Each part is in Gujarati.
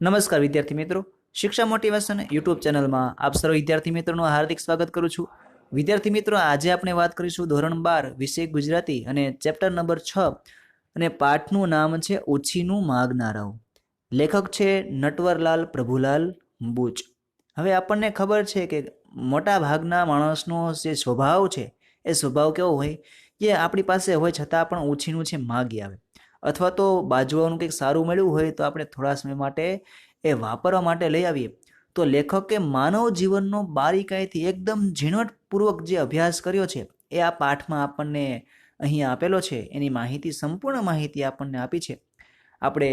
નમસ્કાર વિદ્યાર્થી મિત્રો. શિક્ષા મોટિવેશન યુટ્યુબ ચેનલમાં આપ સર્વ વિદ્યાર્થી મિત્રોનું હાર્દિક સ્વાગત કરું છું. વિદ્યાર્થી મિત્રો, આજે આપણે વાત કરીશું ધોરણ બાર વિષય ગુજરાતી અને ચેપ્ટર નંબર છ અને પાઠનું નામ છે ઓછીનું માગનારાઓ. લેખક છે નટવરલાલ પ્રભુલાલ બુચ. હવે આપણને ખબર છે કે મોટા ભાગના માણસનો જે સ્વભાવ છે, એ સ્વભાવ કેવો હોય? કે આપણી પાસે હોય છતાં પણ ઓછીનું છે માગી આવે. અથવા તો બાજવાનું કંઈક સારું મળ્યું હોય તો આપણે થોડા સમય માટે એ વાપરવા માટે લઈ આવીએ. તો લેખકે માનવ જીવનનો બારીકાઈથી એકદમ ઝીણવટપૂર્વક જે અભ્યાસ કર્યો છે, એ આ પાઠમાં આપણને અહીં આપેલો છે. એની માહિતી, સંપૂર્ણ માહિતી આપણને આપી છે. આપણે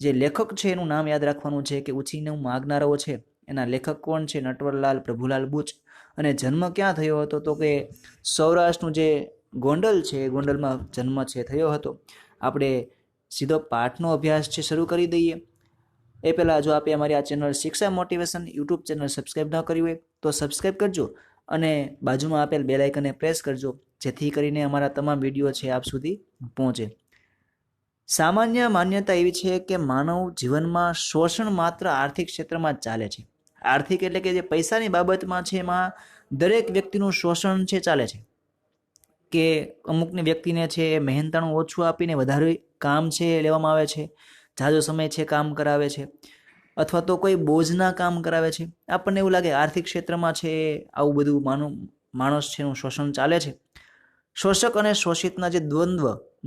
જે લેખક છે એનું નામ યાદ રાખવાનું છે કે ઉછીનું માગનારાઓ છે. એના લેખક કોણ છે? નટવરલાલ પ્રભુલાલ બુચ. અને જન્મ ક્યાં થયો હતો? તો કે સૌરાષ્ટ્રનું જે ગોંડલ છે ગોંડલમાં જન્મ છે, થયો હતો. આપણે સીધો પાઠનો અભ્યાસ છે શરૂ કરી દઈએ. એ પહેલાં જો આપે અમારી આ ચેનલ શિક્ષા મોટિવેશન યુટ્યુબ ચેનલ સબસ્ક્રાઈબ ન કરી હોય, તો સબસ્ક્રાઈબ કરજો અને બાજુમાં આપેલ બે લાઇકને પ્રેસ કરજો, જેથી કરીને અમારા તમામ વીડિયો છે આપ સુધી પહોંચે. સામાન્ય માન્યતા એવી છે કે માનવ જીવનમાં શોષણ માત્ર આર્થિક ક્ષેત્રમાં જ ચાલે છે. આર્થિક એટલે કે જે પૈસાની બાબતમાં છે એમાં દરેક વ્યક્તિનું શોષણ છે, ચાલે છે. કે અમુકની વ્યક્તિને છે મહેનતાણું ઓછું આપીને વધારે કામ છે એ લેવામાં આવે છે ઝાઝો સમય છે કામ કરાવે છે, અથવા તો કોઈ બોજના કામ કરાવે છે. આપણને એવું લાગે આર્થિક ક્ષેત્રમાં છે આવું બધું માનું, માણસ છે એનું શોષણ ચાલે છે. શોષક અને શોષિતના જે દ્વંદ્વ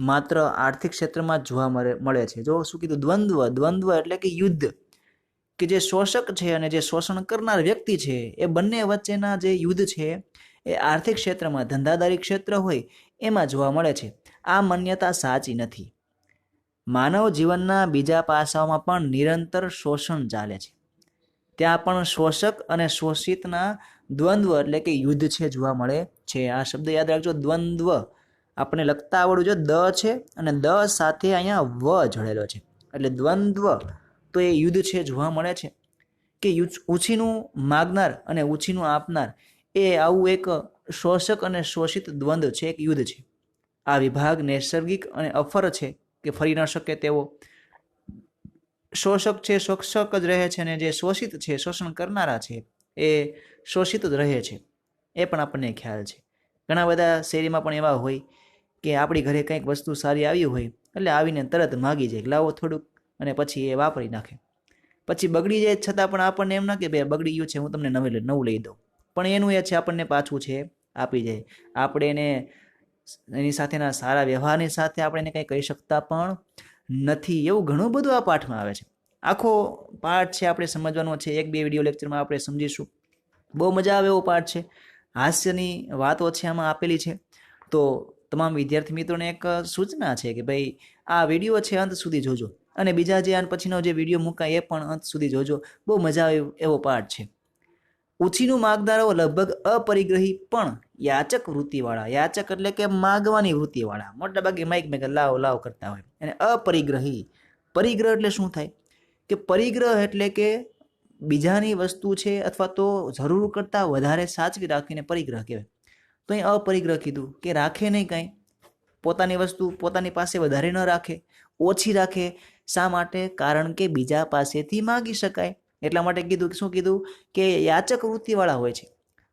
માત્ર આર્થિક ક્ષેત્રમાં જ જોવા મળે મળે છે. જો શું કીધું? દ્વંદ્વ દ્વંદ્વ એટલે કે યુદ્ધ. કે જે શોષક છે અને જે શોષણ કરનાર વ્યક્તિ છે, એ બંને વચ્ચેના જે યુદ્ધ છે એ આર્થિક ક્ષેત્રમાં ધંધાદારી ક્ષેત્ર હોય, એમાં જોવા મળે છે. આ માન્યતા સાચી નથી. માનવ જીવનના બીજા પાસાઓમાં પણ નિરંતર શોષણ ચાલે છે. ત્યાં પણ શોષક અને શોષિતના દ્વંદ્વ એટલે કે યુદ્ધ છે જોવા મળે છે. આ શબ્દ યાદ રાખજો, દ્વંદ્વ. આપણે લખતા આવડવું જો, દ છે અને દ સાથે અહીંયા વ જોડેલો છે. એટલે દ્વંદ્વ તો એ યુદ્ધ છે જોવા મળે છે. કે ઉછીનું માગનાર અને ઉછીનું આપનાર એ આવું એક શોષક અને શોષિત દ્વંદ્વ છે, એક યુદ્ધ છે. આ વિભાગ નૈસર્ગિક અને અફર છે કે ફરી ન શકે તેવો. શોષક છે, શોષક જ રહે છે અને જે શોષિત છે, શોષણ કરનારા છે, એ શોષિત જ રહે છે. એ પણ આપણને ખ્યાલ છે. ઘણા બધા શેરીમાં પણ એવા હોય કે આપણી ઘરે કંઈક વસ્તુ સારી આવી હોય, એટલે આવીને તરત માગી જાય લાવો થોડુંક અને પછી એ વાપરી નાખે. પછી બગડી જાય છતાં પણ આપણને એમ ના કે ભાઈ બગડી ગયું છે, હું તમને નવી નવું લઈ દઉં. પણ એનું એ છે, આપણને પાછું છે, આપી જાય આપણે એને એની સાથેના સારા વ્યવહારની સાથે આપણે એને કંઈ કહી શકતા પણ નથી. એવું ઘણું બધું આ પાઠમાં આવે છે. આખો પાઠ છે, આપણે સમજવાનો છે. એક બે વીડિયો લેક્ચરમાં આપણે સમજીશું. બહુ મજા આવે એવો પાઠ છે. હાસ્યની વાતો છે, આમાં આપેલી છે. તો તમામ વિદ્યાર્થી મિત્રોને એક સૂચના છે કે ભાઈ, આ વીડિયો છે, અંત સુધી જોજો. અને બીજા જે, આન પછીનો જે વીડિયો મૂકાય, એ પણ અંત સુધી જોજો. બહુ મજા આવે એવો પાઠ છે. ઉછીનું માગનારાઓ લગભગ અપરિગ્રહી પણ યાચક વૃત્તિવાળા, યાચક એટલે કે માગવાની વૃત્તિવાળા. મોટા ભાગે માઇક મેં લાવ લાવ કરતા હોય. અને અપરિગ્રહી, પરિગ્રહ એટલે શું થાય? કે પરિગ્રહ એટલે કે બીજાની વસ્તુ છે અથવા તો જરૂર કરતાં વધારે સાચવી રાખીને પરિગ્રહ કહેવાય. તો અહીં અપરિગ્રહ કીધું કે રાખે નહીં કાંઈ. પોતાની વસ્તુ પોતાની પાસે વધારે ન રાખે, ઓછી રાખે. શા માટે? કારણ કે બીજા પાસેથી માગી શકાય. એટલા માટે કીધું શું કીધું કે યાચક વૃત્તિવાળા હોય છે.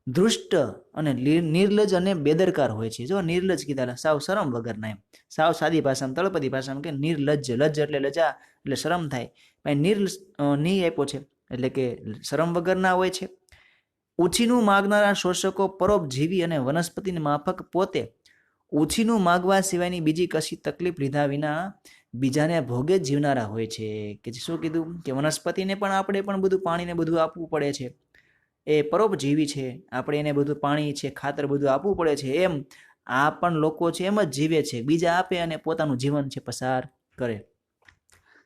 ધૃષ્ટ અને નિર્લજ અને બેદરકાર હોય છે. જો નિર્લજ કીધા સાવ શરમ વગરના એમ. સાવ સાદી ભાષામાં, તળપદી ભાષામાં કે નિર્લજ્જ. લજ્જ એટલે લજા, એટલે શરમ થાય. ભાઈ નિરની આપ્યો છે. એટલે કે શરમ વગરના હોય છે. ઉછીનું માગનારા શોષકો પરોપજીવી અને વનસ્પતિની માફક પોતે ઉછીનું માગવા સિવાયની બીજી કશી તકલીફ લીધા વિના બીજાને ભોગે જીવનારા હોય છે. કે શું કીધું? કે વનસ્પતિને પણ આપણે પણ બધું પાણીને બધું આપવું પડે છે. એ પરોપજીવી છે. આપણે એને બધું પાણી છે, ખાતર બધું આપવું પડે છે. એમ આ પણ લોકો છે, એમ જ જીવે છે. બીજા આપે અને પોતાનું જીવન છે, પસાર કરે.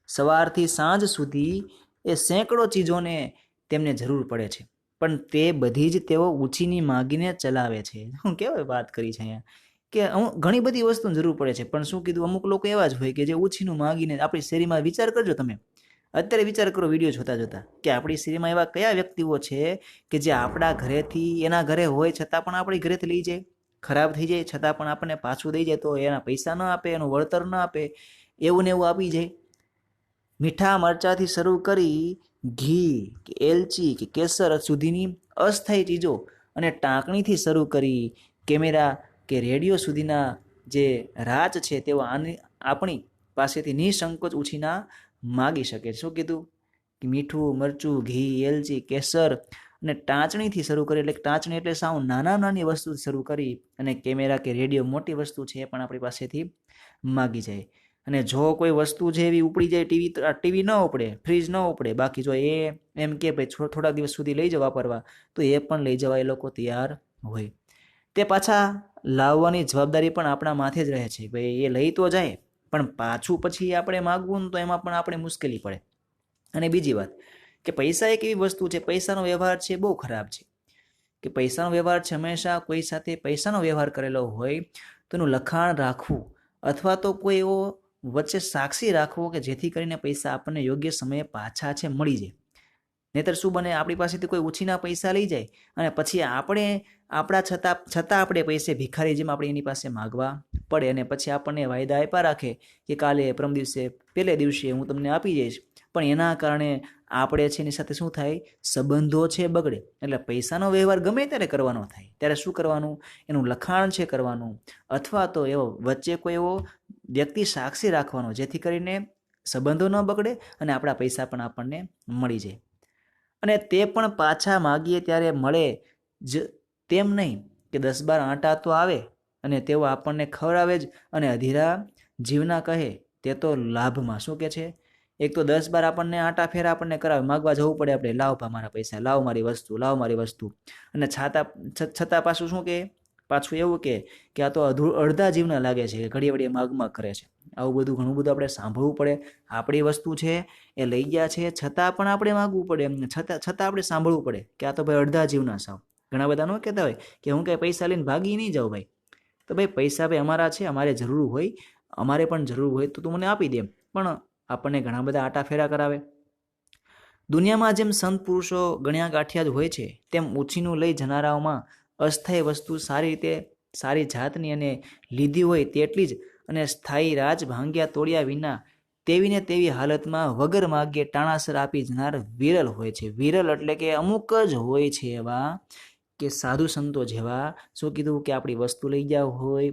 સવારથી સાંજ સુધી એ સેંકડો ચીજોને તેમને જરૂર પડે છે. પણ તે બધી જ તેઓ ઊંચીની માગીને ચલાવે છે. હું કેવી વાત કરી છે અહીંયા? કે ઘણી બધી વસ્તુની જરૂર પડે છે. પણ શું કીધું? અમુક લોકો એવા જ હોય કે જે ઓછીનું માગીને આપણી શેરીમાં વિચાર કરજો તમે. અત્યારે વિચાર કરો, વીડિયો જોતા જોતા, કે આપણી શેરીમાં એવા કયા વ્યક્તિઓ છે કે જે આપણા ઘરેથી, એના ઘરે હોય છતાં પણ આપણી ઘરેથી લઈ જાય, ખરાબ થઈ જાય, છતાં પણ આપણને પાછું દઈ જાય તો એના પૈસા ન આપે, એનું વળતર ન આપે, એવું ને એવું આપી જાય. મીઠા મરચાંથી શરૂ કરી ઘી કે એલચી કે કેસર સુધીની અસ્થાયી ચીજો અને ટાંકણીથી શરૂ કરી કેમેરા કે રેડિયો સુધીના જે રાજ છે તેઓ આની, આપણી પાસેથી નિસંકોચ ઉછીના માગી શકે શું કીધું? કે મીઠું, મરચું, ઘી, એલચી, કેસર અને ટાંચણીથી શરૂ કરી, એટલે ટાંચણી એટલે સાવ નાના નાની વસ્તુ શરૂ કરી અને કેમેરા કે રેડિયો મોટી વસ્તુ છે એ પણ આપણી પાસેથી માગી જાય. અને જો કોઈ વસ્તુ છે એવી ઉપડી જાય, ટીવી ટીવી ન ઉપડે, ફ્રીજ ન ઉપડે, બાકી જો એ એમ કે ભાઈ થોડા દિવસ સુધી લઈ જવા વાપરવા તો એ પણ લઈ જવા એ લોકો તૈયાર હોય. તે પાછા લાવવાની જવાબદારી પણ આપણા માથે જ રહે છે ભાઈ એ લઈ તો જાય, પણ પાછું પછી આપણે માગવું ને તો એમાં પણ આપણે મુશ્કેલી પડે. અને બીજી વાત, કે પૈસા એક એવી વસ્તુ છે, પૈસાનો વ્યવહાર છે બહુ ખરાબ છે. કે પૈસાનો વ્યવહાર છે હંમેશા કોઈ સાથે પૈસાનો વ્યવહાર કરેલો હોય, તો એનું લખાણ રાખવું, અથવા તો કોઈ એવો વચ્ચે સાક્ષી રાખવો કે જેથી કરીને પૈસા આપણને યોગ્ય સમયે પાછા છે મળી જાય. નહીતર શું બને? આપણી પાસેથી કોઈ ઉછીના પૈસા લઈ જાય અને પછી આપણે આપણા છતાં છતાં આપણે પૈસે ભિખારી જેમ આપણે એની પાસે માગવા પડે અને પછી આપણને વાયદા આપ્યા રાખે કે કાલે પરમ દિવસે પહેલે દિવસે હું તમને આપી જઈશ. પણ એના કારણે આપણે છે એની સાથે શું થાય? સંબંધો છે બગડે. એટલે પૈસાનો વ્યવહાર ગમે ત્યારે કરવાનો થાય. ત્યારે શું કરવાનું? એનું લખાણ છે કરવાનું. અથવા તો એવો વચ્ચે કોઈ એવો વ્યક્તિ સાક્ષી રાખવાનો, જેથી કરીને સંબંધો ન બગડે અને આપણા પૈસા પણ આપણને મળી જાય. અને તે પણ પાછા માગીએ ત્યારે મળે જ તેમ નહીં કે દસ બાર આંટા તો આવે અને તેઓ આપણને ખવડાવે જ અને અધીરા જીવના કહે, તે તો લાભમાં શું કે છે? એક તો દસ બાર આપણને આંટા ફેરા આપણને કરાવે, માગવા જવું પડે આપણે, લાવ મારા પૈસા, લાવ મારી વસ્તુ, લાવ મારી વસ્તુ. અને છાતા છતાં પાછું શું કે? પાછું એવું કે આ તો અડધા જીવના લાગે છે ઘડીએ ઘડીએ માગ માગ કરે છે. આવું બધું ઘણું બધું આપણે સાંભળવું પડે. આપણી વસ્તુ છે એ લઈ ગયા છે, છતાં પણ આપણે માગવું પડે એમને છતાં છતાં આપણે સાંભળવું પડે કે આ તો ભાઈ અડધા જીવના સાવ. ઘણા બધા ન કહેતા હોય કે હું કાંઈ પૈસા લઈને ભાગી નહીં જાઉં ભાઈ. તો ભાઈ પૈસા ભાઈ અમારા છે, અમારે જરૂર હોય, અમારે પણ જરૂર હોય તો તું મને આપી દે પણ આપણને ઘણા બધા આટા ફેરા કરાવે. દુનિયામાં જેમ સંત પુરુષો ગણ્યા ગાંઠિયા જ હોય છે, તેમ ઉછીનું લઈ જનારાઓમાં અસ્થાયી વસ્તુ સારી રીતે, સારી જાતની અને લીધી હોય તેટલી જ અને સ્થાયી રાજ ભાંગ્યા તોડ્યા વિના તેવી ને તેવી હાલતમાં વગર માગ્યે ટાણાસર આપી જનાર વિરલ હોય છે. વિરલ એટલે કે અમુક જ હોય છે એવા કે સાધુ સંતો જેવા. શું કીધું કે આપણી વસ્તુ લઈ જાવ હોય.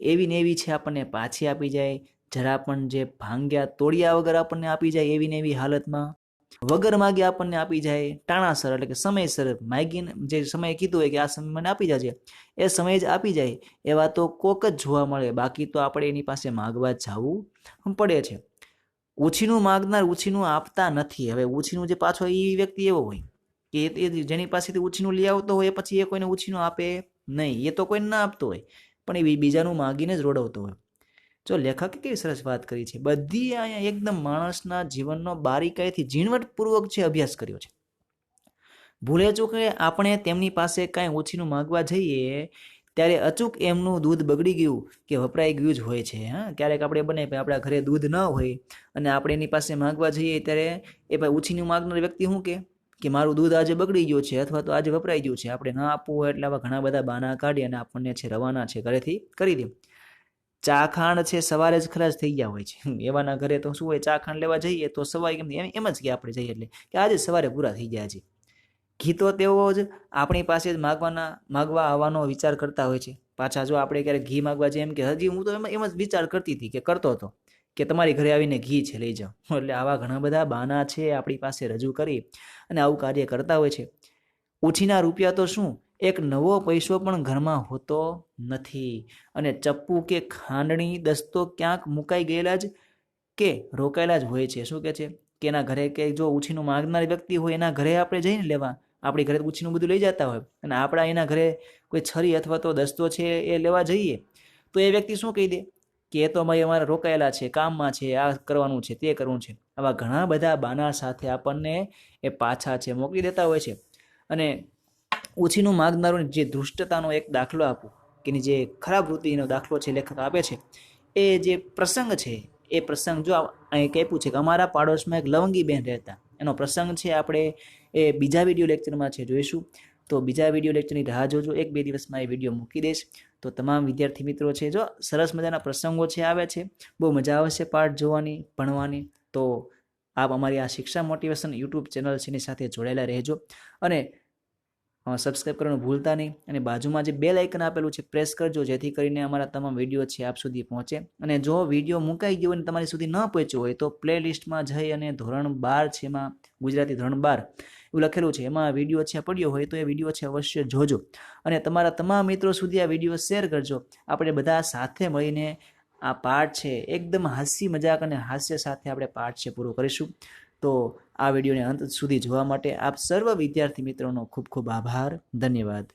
એવી ને એવી છે આપણને પાછી આપી જાય. જરા પણ જે ભાંગ્યા તોડ્યા વગર આપણને આપી જાય એવી ને એવી હાલતમાં વગર માગે આપણને આપી જાય ટાણાસર એટલે કે સમયસર માગીને જે સમય કીધું હોય કે આ સમય મને આપી જજે, એ સમય જ આપી જાય, એવા તો કોક જ જોવા મળે, બાકી તો આપણે એની પાસે માગવા જવું પડે છે. ઉછીનું માગનાર ઉછીનું આપતા નથી, હવે ઉછીનું જે પાછો એ વ્યક્તિ એવો હોય કે એ જેની પાસેથી ઉછીનું લઈ આવતો હોય પછી એ કોઈને ઉછીનું આપે નહીં, એ તો કોઈને ના આપતો હોય, પણ એ બીજાનું માગીને જ રોડવતો હોય. જો લેખકે કેવી સરસ વાત કરી છે, બધી અહીંયા એકદમ માણસના જીવનનો બારીકાઈથી ઝીણવટપૂર્વક છે અભ્યાસ કર્યો છે. ભૂલે ચૂકે આપણે તેમની પાસે કાંઈ ઓછીનું માગવા જઈએ, ત્યારે અચૂક એમનું દૂધ બગડી ગયું કે વપરાઈ ગયું જ હોય છે, હા? ક્યારેક આપણે બને આપણા ઘરે દૂધ ન હોય અને આપણે એની પાસે માગવા જઈએ ત્યારે એ ભાઈ ઉછીનું માગનાર વ્યક્તિ શું કે? કે મારું દૂધ આજે બગડી ગયું છે અથવા તો આજે વપરાઈ ગયું છે, આપણે ન આપવું હોય એટલે આવા ઘણા બધા બાના કાઢી અને આપણને છે રવાના છે ઘરેથી કરી દે. ચા ખાંડ છે, સવારે જ ખલાસ થઈ ગયા હોય છે. એવાના ઘરે તો શું હોય ચા ખાંડ લેવા જઈએ તો સવારે એમ એમ જ કે આપણે જઈએ એટલે કે આજે સવારે પૂરા થઈ ગયા છે. ઘી તો તેઓ જ આપણી પાસે જ માગવાના, માગવા આવવાનો વિચાર કરતા હોય છે. પાછા જો આપણે ક્યારેક ઘી માગવા જઈએ એમ કે, હજી હું તો એમ એમ જ વિચાર કરતી હતી કે કરતો હતો કે તમારી ઘરે આવીને ઘી છે, લઈ જાઓ. એટલે આવા ઘણા બધા બાના છે આપણી પાસે રજૂ કરી અને આવું કાર્ય કરતા હોય છે. ઉછીના રૂપિયા તો શું? એક નવો પૈસો પણ ઘરમાં હોતો નથી. અને ચપ્પુ કે ખાંડણી દસ્તો ક્યાંક મુકાઈ ગયેલા જ કે રોકાયેલા જ હોય છે. શું કહે છે? કે એના ઘરે કે જો ઉછીનું માંગનાર વ્યક્તિ હોય, એના ઘરે આપણે જઈને લેવા. આપણી ઘરે ઉછીનું બધું લઈ જતા હોય. અને આપણા એના ઘરે કોઈ છરી અથવા તો દસ્તો છે એ લેવા જઈએ, તો એ વ્યક્તિ શું કહી દે? કે એ તો ભાઈ અમારે રોકાયેલા છે, કામમાં છે, આ કરવાનું છે, તે કરવું છે. આવા ઘણા બધા બાના સાથે આપણને એ પાછા છે, મોકલી દેતા હોય છે. અને ઓછીનું માગનારોની જે દૃષ્ટતાનો એક દાખલો આપું, કે જે ખરાબ વૃત્તિનો દાખલો છે, લેખક આપે છે, એ જે પ્રસંગ છે, એ પ્રસંગ જો અહીં કહેવું છે કે અમારા પાડોશમાં એક લવંગી બહેન રહેતા. એનો પ્રસંગ છે, આપણે એ બીજા વીડિયો લેક્ચરમાં છે, જોઈશું. તો બીજા વીડિયો લેક્ચરની રાહ જોજો, એક બે દિવસમાં એ વીડિયો મૂકી દઈશ. તો તમામ વિદ્યાર્થી મિત્રો છે, જો સરસ મજાના પ્રસંગો છે, આવે છે, બહુ મજા આવશે પાઠ જોવાની, ભણવાની, તો આપ અમારી આ શિક્ષા મોટિવેશન યુટ્યુબ ચેનલ છે, એની સાથે જોડાયેલા રહેજો. અને સબસ્ક્રાઈબ કરવાનું ભૂલતા નહીં. અને બાજુમાં જે બે લાઇકન આપેલું છે પ્રેસ કરજો, જેથી કરીને અમારા તમામ વીડિયો છે આપ સુધી પહોંચે. અને જો વીડિયો મુકાઈ ગયો અને તમારી સુધી ન પહોંચ્યો હોય, તો પ્લે લિસ્ટમાં જઈ અને ધોરણ બાર છે એમાં, ગુજરાતી ધોરણ બાર, એવું લખેલું છે. એમાં વીડિયો છે પડ્યો હોય તો એ વીડિયો છે અવશ્ય જોજો. અને તમારા તમામ મિત્રો સુધી આ વીડિયો શેર કરજો. આપણે બધા સાથે મળીને આ પાઠ છે, એકદમ હાસ્ય મજાક અને હાસ્ય સાથે આપણે પાઠ છે, પૂરો કરીશું. તો આ વિડીયોને અંત સુધી જોવા માટે આપ સર્વ વિદ્યાર્થી મિત્રોનો ખૂબ ખૂબ આભાર. ધન્યવાદ.